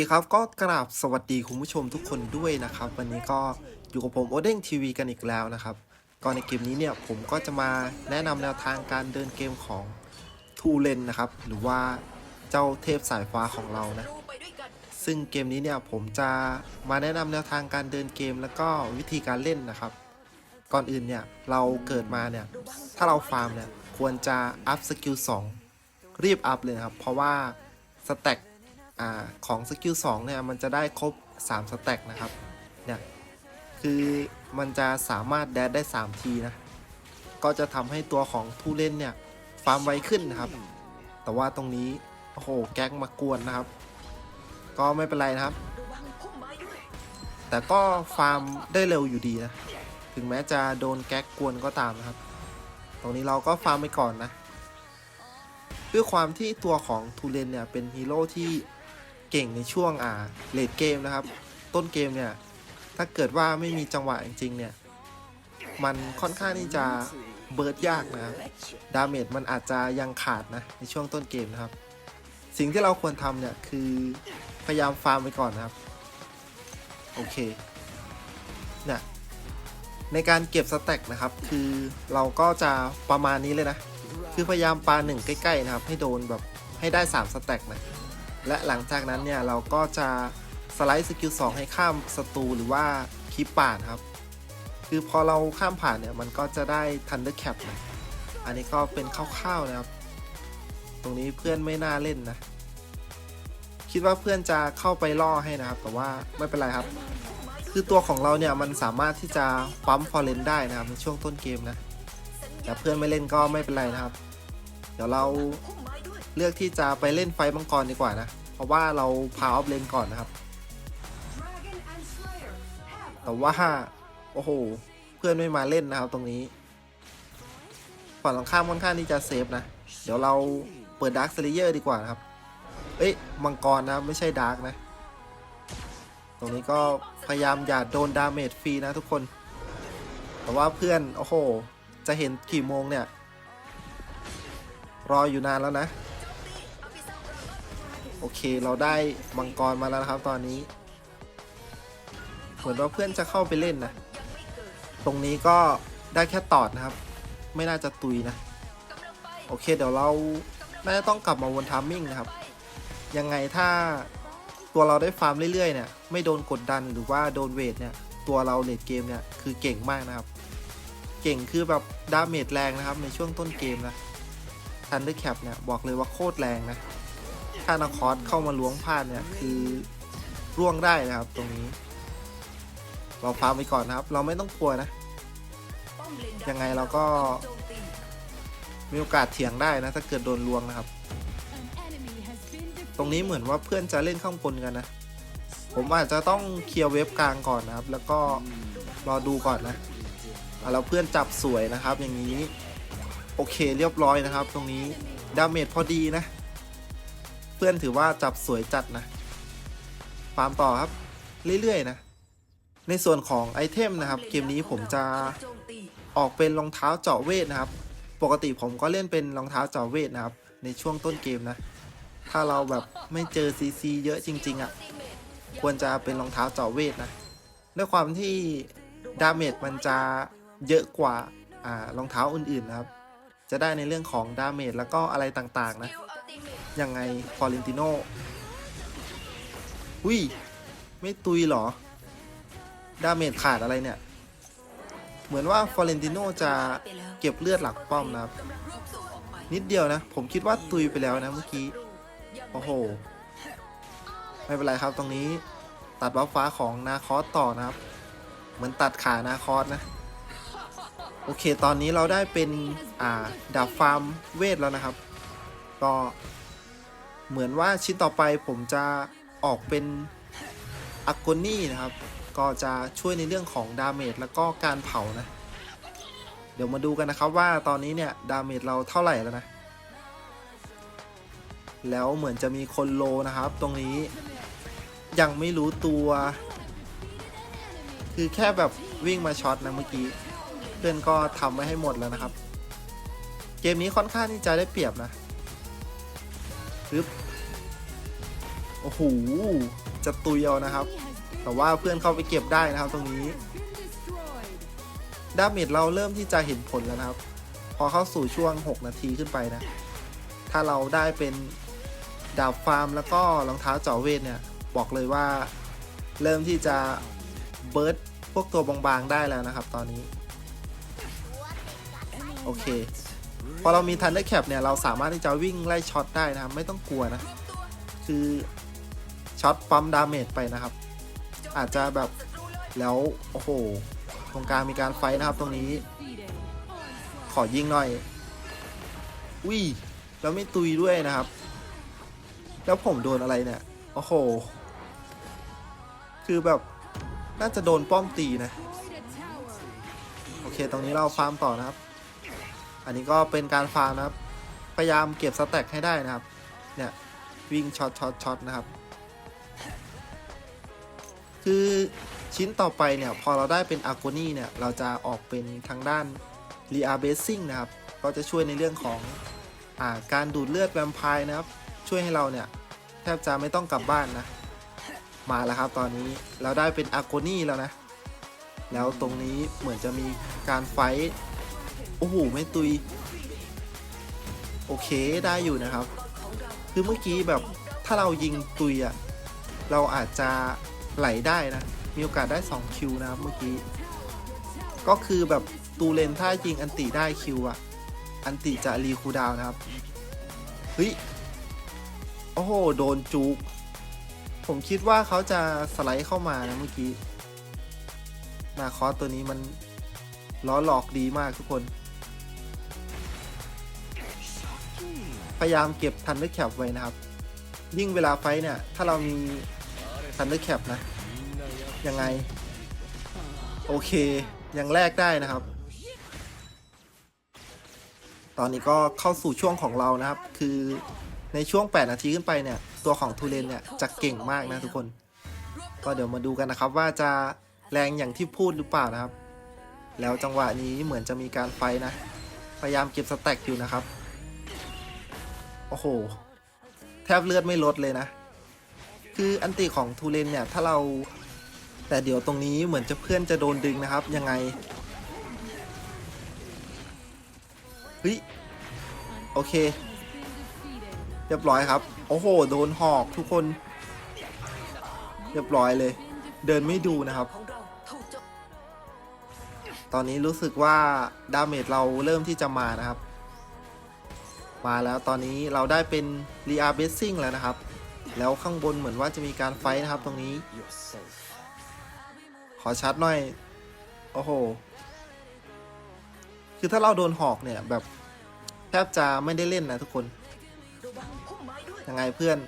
เคครับก็กราบสวัสดีคุณผู้ชมทุกคนด้วยนะครับ วันนี้ก็อยู่กับผมโอเด้งทีวีกันอีกแล้วนะครับก็ในเกมนี้เนี่ยผมก็จะมาแนะนำแนวทางการเดินเกมของทูเลนนะครับ หรือว่าเจ้าเทพสายฟ้าของเรานะ ซึ่งเกมนี้เนี่ยผมจะมาแนะนำแนวทางการเดินเกมแล้วก็วิธีการเล่นนะครับ ก่อนอื่นเนี่ยเราเกิดมาเนี่ยถ้าเราฟาร์มเนี่ยควรจะอัพสกิล2รีบอัพเลยครับ เพราะว่าสแต็ก อ่าของสกิล2เนี่ยมันจะได้ครบ 3 สแต็กนะครับเนี่ยคือมันจะสามารถแดดได้ 3 ทีนะ ก็จะทำให้ตัวของผู้เล่นเนี่ยฟาร์มไวขึ้นนะครับ แต่ว่าตรงนี้ โอ้โห แก๊งมากวนนะครับ ก็ไม่เป็นไรนะครับ แต่ก็ฟาร์มได้เร็วอยู่ดีนะ ถึงแม้จะโดนแก๊กกวนก็ตามนะครับ ตรงนี้เราก็ฟาร์มไปก่อนนะ ด้วยความที่ตัวของทูเรนเนี่ยเป็นฮีโร่ที่ เก่งในช่วงอ่าเลดเกมนะครับ ต้นเกมเนี่ยถ้าเกิดว่าไม่มีจังหวะจริงๆเนี่ย มันค่อนข้างที่จะเบิร์ดยากนะดาเมจมันอาจจะยังขาดนะในช่วงต้นเกมนะครับ สิ่งที่เราควรทำเนี่ยคือพยายามฟาร์มไปก่อนนะครับ โอเคเนี่ยในการเก็บสแต็กนะครับ คือเราก็จะประมาณนี้เลยนะ คือพยายามปาหนึ่งใกล้ๆนะครับ ให้โดนแบบให้ได้ 3 สแต็กนะ และหลังจากนั้นเนี่ยเราก็จะสไลด์สกิล2ให้ข้ามศัตรูหรือว่าคลิปป่านครับ คือพอเราข้ามผ่านเนี่ยมันก็จะได้ Thunder Cap นะอันนี้ก็เป็นคร่าวๆนะครับ ตรงนี้เพื่อนไม่น่าเล่นนะ คิดว่าเพื่อนจะเข้าไปล่อให้นะครับ แต่ว่าไม่เป็นไรครับ คือตัวของเราเนี่ยมันสามารถที่จะปั๊มฟอร์เรนได้นะครับในช่วงต้นเกมนะ แต่เพื่อนไม่เล่นก็ไม่เป็นไรนะครับ เดี๋ยวเราเลือกที่จะไปเล่นไฟมังกรดีกว่านะ ราะว่าเราพาออฟเลนก่อนนะครับ แต่ว่าโอ้โห เพื่อนไม่มาเล่นนะครับตรงนี้ฝั่งตรงข้ามค่อนข้างที่จะเซฟนะ เดี๋ยวเราเปิดดาร์คเซเลเยอร์ดีกว่านะครับ เอ้ยมังกรนะไม่ใช่ดาร์กนะ ตรงนี้ก็พยายามอย่าโดนดาเมจฟรีนะทุกคน แต่ว่าเพื่อนโอ้โห จะเห็นกี่โมงเนี่ย รออยู่นานแล้วนะ โอเคเราได้มังกรมาแล้วนะครับ ตอนนี้ เหมือนว่าเพื่อนจะเข้าไปเล่นนะ ตรงนี้ก็ได้แค่ตอดนะครับ ไม่น่าจะตุยนะ โอเคเดี๋ยวเราน่าจะต้องกลับมาวนทามมิ่งนะครับ ยังไงถ้าตัวเราได้ฟาร์มเรื่อยๆเนี่ยไม่โดนกดดันหรือว่าโดนเวทเนี่ยตัวเราเลดเกมเนี่ยคือเก่งมากนะครับ เก่งคือแบบดาเมจแรงนะครับในช่วงต้นเกมนะทันเดอร์แคปเนี่ยบอกเลยว่าโคตรแรงนะ ถ้านาคอสเข้ามาล้วงพลาดเนี่ยคือร่วงได้นะครับ ตรงนี้ เราฟาร์มไปก่อนนะครับ เราไม่ต้องกลัวนะ ยังไงเราก็มีโอกาสเถียงได้นะ ถ้าเกิดโดนลวงนะครับ ตรงนี้เหมือนว่าเพื่อนจะเล่นข้างบนกันนะ ผมอาจจะต้องเคลียร์เว็บกลางก่อนนะครับ แล้วก็รอดูก่อนนะอะแล้วเพื่อนจับสวยนะครับ อย่างนี้ โอเคเรียบร้อยนะครับ ตรงนี้ดาเมจพอดีนะ พื่อนถือว่าจับสวยจัดนะฟาร์มต่อครับ เรื่อยๆนะ ในส่วนของไอเทมนะครับ เกมนี้ผมจะออกเป็นรองเท้าเจาะเวทนะครับ ปกติผมก็เล่นเป็นรองเท้าเจาะเวทนะครับ ในช่วงต้นเกมนะ ถ้าเราแบบไม่เจอซีซีเยอะจริง ๆอะ่ะ ควรจะเป็นรองเท้าเจาะเวทนะ ด้วยความที่ดาเมจมันจะเยอะกว่าอ่ารองเท้าอื่นๆนะครับ จะได้ในเรื่องของดาเมจแล้วก็อะไรต่างๆนะ ยังไงฟอร์เรนติโนอุ้ย ไม่ตุยหรอ ดาเมจขาดอะไรเนี่ย เหมือนว่าฟอร์เรนติโนจะเก็บเลือดหลักป้อมนะครับ นิดเดียวนะ ผมคิดว่าตุยไปแล้วนะเมื่อกี้ โอ้โห ไม่เป็นไรครับตรงนี้ตัดบัฟฟ้าของนาคอสต่อนะครับ เหมือนตัดขานาคอสนะ โอเค ตอนนี้เราได้เป็น อ่าดาบฟาร์มเวทแล้วนะครับ ก็ เหมือนว่าชิ้นต่อไปผมจะออกเป็นอากนี่นะครับ ก็จะช่วยในเรื่องของดาเมจแล้วก็การเผานะ เดี๋ยวมาดูกันนะครับว่าตอนนี้เนี่ยดาเมจเราเท่าไหร่แล้วนะ แล้วเหมือนจะมีคนโลนะครับ ตรงนี้ยังไม่รู้ตัว คือแค่แบบวิ่งมาช็อตนะเมื่อกี้ เพื่อนก็ทำไว้ให้หมดแล้วนะครับ เกมนี้ค่อนข้างที่จะได้เปรียบนะ ปึ๊บโอ้โหจะตุยเอานะครับ แต่ว่าเพื่อนเข้าไปเก็บได้นะครับตรงนี้ดาเมจเราเริ่มที่จะเห็นผลแล้วนะครับ พอเข้าสู่ช่วง 6 นาทีขึ้นไปนะ ถ้าเราได้เป็นดาบฟาร์มแล้วก็รองเท้าเจาะเวทเนี่ย บอกเลยว่าเริ่มที่จะเบิร์ดพวกตัวบางๆได้แล้วนะครับตอนนี้ โอเค พอเรามีทันเดอร์แคปเนี่ย เราสามารถที่จะวิ่งไล่ช็อตได้นะครับ ไม่ต้องกลัวนะ คือช็อตปั๊มดาเมจไปนะครับ อาจจะแบบแล้ว โอ้โห ตรงกลางมีการไฟท์นะครับตรงนี้ ขอยิงหน่อยอุ้ยแล้วไม่ตุยด้วยนะครับ แล้วผมโดนอะไรเนี่ย โอ้โห คือแบบน่าจะโดนป้อมตีนะ โอเค ตรงนี้เราฟาร์มต่อนะครับ อันนี้ก็เป็นการฟาร์มนะครับ พยายามเก็บสแต็กให้ได้นะครับ เนี่ยวิ่งช็อตช็อตช็อตนะครับ คือชิ้นต่อไปเนี่ยพอเราได้เป็นอาร์โกนี่เนี่ยเราจะออกเป็นทางด้านรียเบสซิ่งนะครับ ก็จะช่วยในเรื่องของอาการดูดเลือดแวมไพร์นะครับ ช่วยให้เราเนี่ยแทบจะไม่ต้องกลับบ้านนะ มาแล้วครับตอนนี้เราได้เป็นอาร์โกนี่แล้วนะ แล้วตรงนี้เหมือนจะมีการไฟท์ โอ้โห ไม่ตุย โอเคได้อยู่นะครับ คือเมื่อกี้แบบถ้าเรายิงตุยอะเราอาจจะไหลได้นะ มีโอกาสได้ 2 คิวนะครับเมื่อกี้ ก็คือแบบตูเลนถ้ายิงอันติได้คิวอะอันติจะรีคูดาวน์นะครับ เฮ้ย โอ้โห โดนจุก ผมคิดว่าเขาจะสไลด์เข้ามานะเมื่อกี้ นาคอสตัวนี้มันล้อหลอกดีมากทุกคน พยายามเก็บทันเดอร์แคปไว้นะครับ ยิ่งเวลาไฟเนี่ย ถ้าเรามีทันเดอร์แคปนะ ยังไง โอเค ยังแลกได้นะครับ ตอนนี้ก็เข้าสู่ช่วงของเรานะครับ คือในช่วง 8 นาทีขึ้นไปเนี่ย ตัวของทูเรนเนี่ยจะเก่งมากนะทุกคน ก็เดี๋ยวมาดูกันนะครับว่าจะแรงอย่างที่พูดหรือเปล่านะครับ แล้วจังหวะนี้เหมือนจะมีการไฟนะ พยายามเก็บสแต็กอยู่นะครับ โอ้โห แทบเลือดไม่ลดเลยนะ คืออันติของทูเรนเนี่ย ถ้าเราแต่เดี๋ยวตรงนี้เหมือนจะเพื่อนจะโดนดึงนะครับ ยังไงเฮ้ยโอเค เรียบร้อยครับ โอ้โห โดนหอกทุกคน เรียบร้อยเลย เดินไม่ดูนะครับ ตอนนี้รู้สึกว่าดาเมจเราเริ่มที่จะมานะครับ มาแล้วตอนนี้เราได้เป็นรีอาเบสซิ่งแล้วนะครับ แล้วข้างบนเหมือนว่าจะมีการไฟท์นะครับตรงนี้ ขอชัดหน่อย โอ้โห คือถ้าเราโดนหอกเนี่ยแบบแทบจะไม่ได้เล่นนะทุกคน ยังไงเพื่อน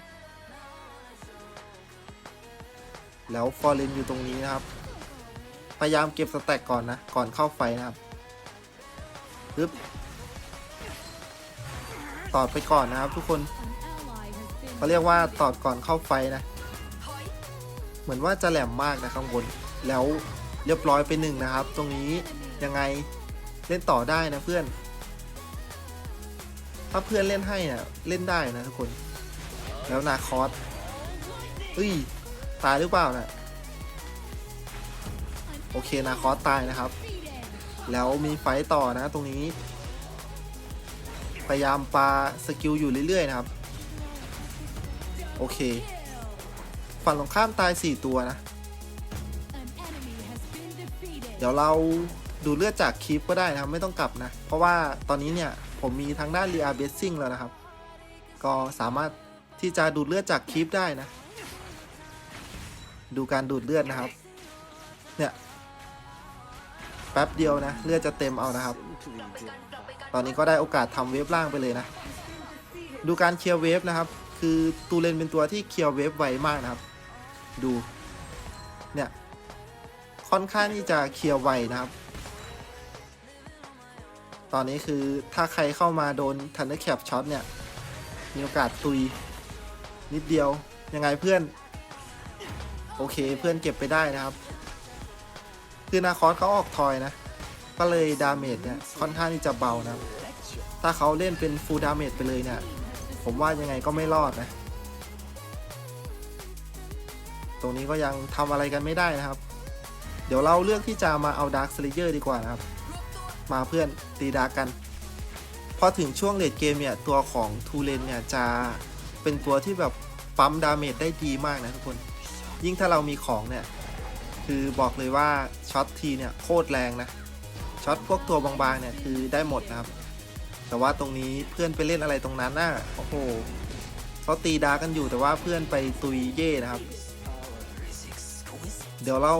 แล้วฟอร์เรนอยู่ตรงนี้นะครับ พยายามเก็บสแต็กก่อนนะ ก่อนเข้าไฟนะครับปึ๊บ ตอดไปก่อนนะครับ ทุกคนเขาเรียกว่าตอดก่อนเข้าไฟนะ เหมือนว่าจะแหลมมากนะข้างบน แล้วเรียบร้อยไปหนึ่งนะครับ ตรงนี้ยังไงเล่นต่อได้นะเพื่อน ถ้าเพื่อนเล่นให้อะเล่นได้นะทุกคน แล้วนาคอสเฮ้ยตายหรือเปล่านะ่ะโอเคนาคอสตายนะครับ แล้วมีไฟต่อนะตรงนี้ พยายามปาสกิลอยู่เรื่อยๆนะครับ โอเค ฝั่งตรงข้ามตาย 4 ตัวนะ เดี๋ยวเราดูเลือดจากคลิปก็ได้นะครับ ไม่ต้องกลับนะ เพราะว่าตอนนี้เนี่ย ผมมีทางด้าน r e a r b a s i n g แล้วนะครับ ก็สามารถที่จะดูดเลือดจากคลิปได้นะ ดูการดูดเลือดนะครับ เนี่ย แป๊บเดียวนะ เลือดจะเต็มเอานะครับ ตอนนี้ก็ได้โอกาสทำเวฟล่างไปเลยนะ ดูการเคลียร์เวฟนะครับ คือตูเลนเป็นตัวที่เคลียร์เวฟไวมากนะครับ ดู เนี่ย ค่อนข้างที่จะเคลียร์ไวนะครับ ตอนนี้คือถ้าใครเข้ามาโดนทันเดอร์แคปช็อตเนี่ย มีโอกาสตุยนิดเดียว ยังไงเพื่อน โอเคเพื่อนเก็บไปได้นะครับ คือนาคอสเขาออกทอยนะ ก็เลยดาเมจเนี่ยค่อนข้างที่จะเบานะถ้าเขาเล่นเป็นฟูลดาเมจไปเลยเนี่ย ผมว่ายังไงก็ไม่รอดนะ ตรงนี้ก็ยังทำอะไรกันไม่ได้นะครับ เดี๋ยวเราเลือกที่จะมาเอาดาร์คสเลเยอร์ดีกว่านะครับ มาเพื่อนตีดาร์กกัน พอถึงช่วงเลดเกมเนี่ย ตัวของทูเลนเนี่ย จะเป็นตัวที่แบบปั๊มดาเมจได้ดีมากนะทุกคน ยิ่งถ้าเรามีของเนี่ย คือบอกเลยว่าช็อตทีเนี่ยโคตรแรงนะ ช็อตพวกตัวบางๆเนี่ยคือได้หมดนะครับ แต่ว่าตรงนี้เพื่อนไปเล่นอะไรตรงนั้นน่ะโอ้โหเขาตีดากันอยู่แต่ว่าเพื่อนไปตุยเย่นะครับ เดี๋ยวเรา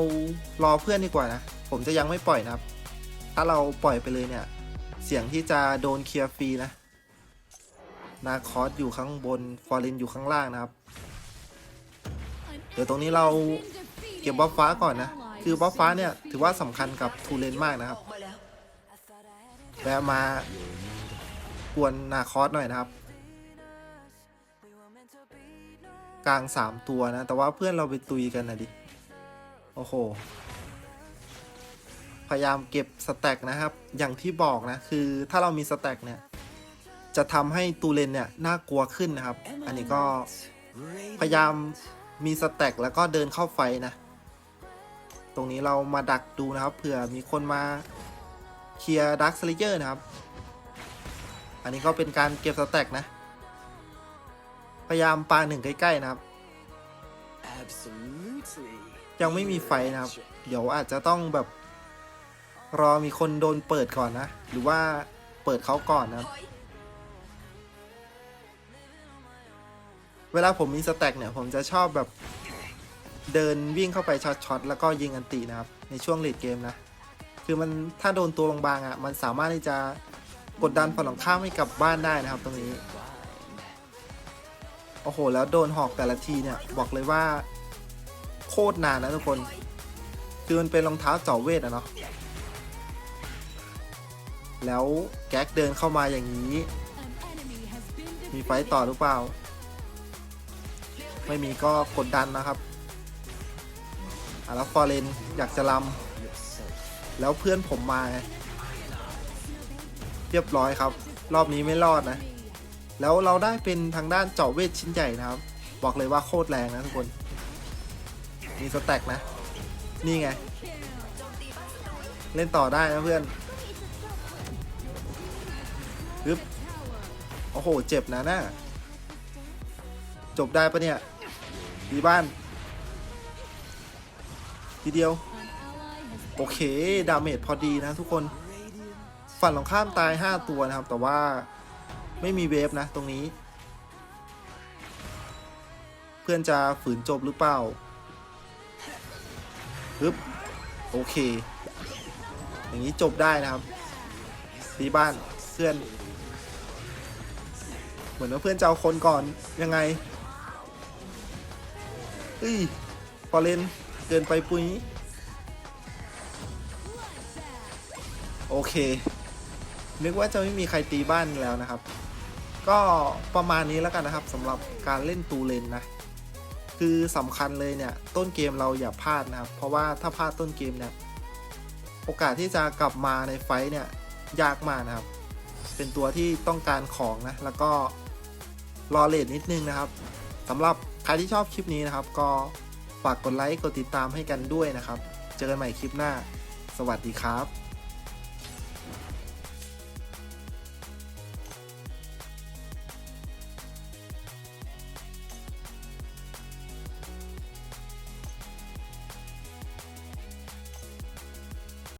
รอเพื่อนดีกว่านะ ผมจะยังไม่ปล่อยนะครับ ถ้าเราปล่อยไปเลยเนี่ย เสียงที่จะโดนเคลียร์ฟรีนะ นาคอสอยู่ข้างบน ฟอร์เรนอยู่ข้างล่างนะครับ เดี๋ยวตรงนี้เราเก็บบัฟฟ้าก่อนนะ คือบัฟฟ้าเนี่ยถือว่าสำคัญกับทูเลนมากนะครับ แวะมากวนนาคอสหน่อยนะครับ กลางสามตัวนะ แต่ว่าเพื่อนเราไปตุยกันนะดิ โอ้โห พยายามเก็บสแต็กนะครับ อย่างที่บอกนะ คือถ้าเรามีสแต็กเนี่ย จะทำให้ตูเลนเนี่ย น่ากลัวขึ้นนะครับ อันนี้ก็พยายามมีสแต็กแล้วก็เดินเข้าไฟนะ ตรงนี้เรามาดักดูนะครับ เผื่อมีคนมา เคลียร์ดักสลิเจอร์นะครับ อันนี้ก็เป็นการเก็บสแต็กนะ พยายามปาหนึ่งใกล้ๆนะครับ ยังไม่มีไฟนะครับ เดี๋ยวอาจจะต้องแบบ รอมีคนโดนเปิดก่อนนะ หรือว่าเปิดเขาก่อนนะครับ เวลาผมมีสแต็กเนี่ย ผมจะชอบแบบเดินวิ่งเข้าไปช็อตๆแล้วก็ยิงอันตีนะครับ ในช่วงเลดเกมนะ คือมันถ้าโดนตัวบางๆอะมันสามารถที่จะกดดันฝั่งตรงข้ามให้กลับบ้านได้นะครับ ตรงนี้ โอ้โห แล้วโดนหอกแต่ละทีเนี่ย บอกเลยว่า โคตรนานนะทุกคน คือมันเป็นรองเท้าเจาะเวทอะเนาะแล้วแก๊กเดินเข้ามาอย่างนี้ มีไฟต่อหรือเปล่า ไม่มีก็กดดันนะครับอะแล้วฟอร์เรนอยากจะลำ แล้วเพื่อนผมมา เรียบร้อยครับ รอบนี้ไม่รอดนะ แล้วเราได้เป็นทางด้านเจาะเวทชิ้นใหญ่นะครับ บอกเลยว่าโคตรแรงนะทุกคน มีสแต็กนะ นี่ไง เล่นต่อได้นะเพื่อนปึ๊บโอ้โห เจ็บนะน่าจบได้ปะเนี่ยดีบ้าน ทีเดียว โอเค ดาเมจพอดีนะทุกคน ฝั่งของข้ามตาย 5 ตัวนะครับ แต่ว่าไม่มีเวฟนะตรงนี้ เพื่อนจะฝืนจบหรือเปล่าปึ๊บโอเค อย่างนี้จบได้นะครับตีบ้านเพื่อน เหมือนว่าเพื่อนจะเอาคนก่อนยังไงเฮ้ยพอเล่นเกินไปปุ้ย โอเค นึกว่าจะไม่มีใครตีบ้านแล้วนะครับ ก็ประมาณนี้แล้วกันนะครับสำหรับการเล่นตูเลนนะ คือสำคัญเลยเนี่ย ต้นเกมเราอย่าพลาดนะครับ เพราะว่าถ้าพลาดต้นเกมเนี่ย โอกาสที่จะกลับมาในไฟเนี่ยยากมากนะครับ เป็นตัวที่ต้องการของนะ แล้วก็รอเลทนิดนึงนะครับสำหรับใครที่ชอบคลิปนี้นะครับ ก็ฝากกดไลค์ กดติดตามให้กันด้วยนะครับ เจอกันใหม่คลิปหน้า สวัสดีครับ